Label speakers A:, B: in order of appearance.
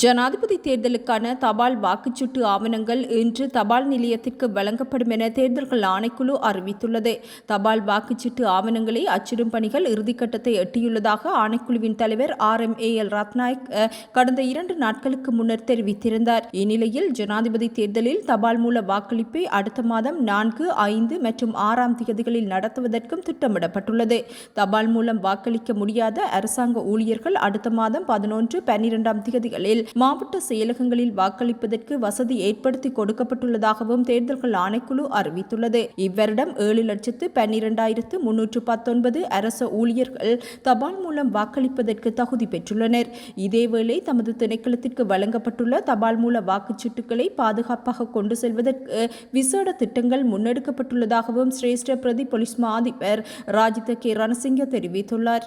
A: ஜனாதிபதி தேர்தலுக்கான தபால் வாக்குச்சீட்டு ஆவணங்கள் இன்று தபால் நிலையத்திற்கு வழங்கப்படும் என தேர்தல்கள் ஆணைக்குழு அறிவித்துள்ளது. தபால் வாக்குச்சீட்டு ஆவணங்களை அச்சிடும் பணிகள் இறுதிக்கட்டத்தை எட்டியுள்ளதாக ஆணைக்குழுவின் தலைவர் R M A L Ratnayake கடந்த இரண்டு நாட்களுக்கு முன்னர் தெரிவித்திருந்தார். இந்நிலையில் ஜனாதிபதி தேர்தலில் தபால் மூல வாக்களிப்பை அடுத்த மாதம் நான்கு ஐந்து மற்றும் ஆறாம் தேதிகளில் நடத்துவதற்கும் திட்டமிடப்பட்டுள்ளது. தபால் மூலம் வாக்களிக்க முடியாத அரசாங்க ஊழியர்கள் அடுத்த மாதம் பதினொன்று பன்னிரெண்டாம் தேதிகளில் மாவட்ட செயலகங்களில் வாக்களிப்பதற்கு வசதி ஏற்படுத்தி கொடுக்கப்பட்டுள்ளதாகவும் தேர்தல்கள் ஆணைக்குழு அறிவித்துள்ளது. இவ்வருடம் ஏழு லட்சத்து பன்னிரெண்டாயிரத்து முன்னூற்று பத்தொன்பது அரச ஊழியர்கள் தபால் மூலம் வாக்களிப்பதற்கு தகுதி பெற்றுள்ளனர். இதேவேளை தமது திணைக்களத்திற்கு வழங்கப்பட்டுள்ள தபால் மூல வாக்குச்சீட்டுகளை பாதுகாப்பாக கொண்டு செல்வதற்கு விசேட திட்டங்கள் முன்னெடுக்கப்பட்டுள்ளதாகவும் சிரேஷ்ட பிரதி போலீஸ் மா அதிபர் ராஜித கே ரணசிங்க தெரிவித்துள்ளார்.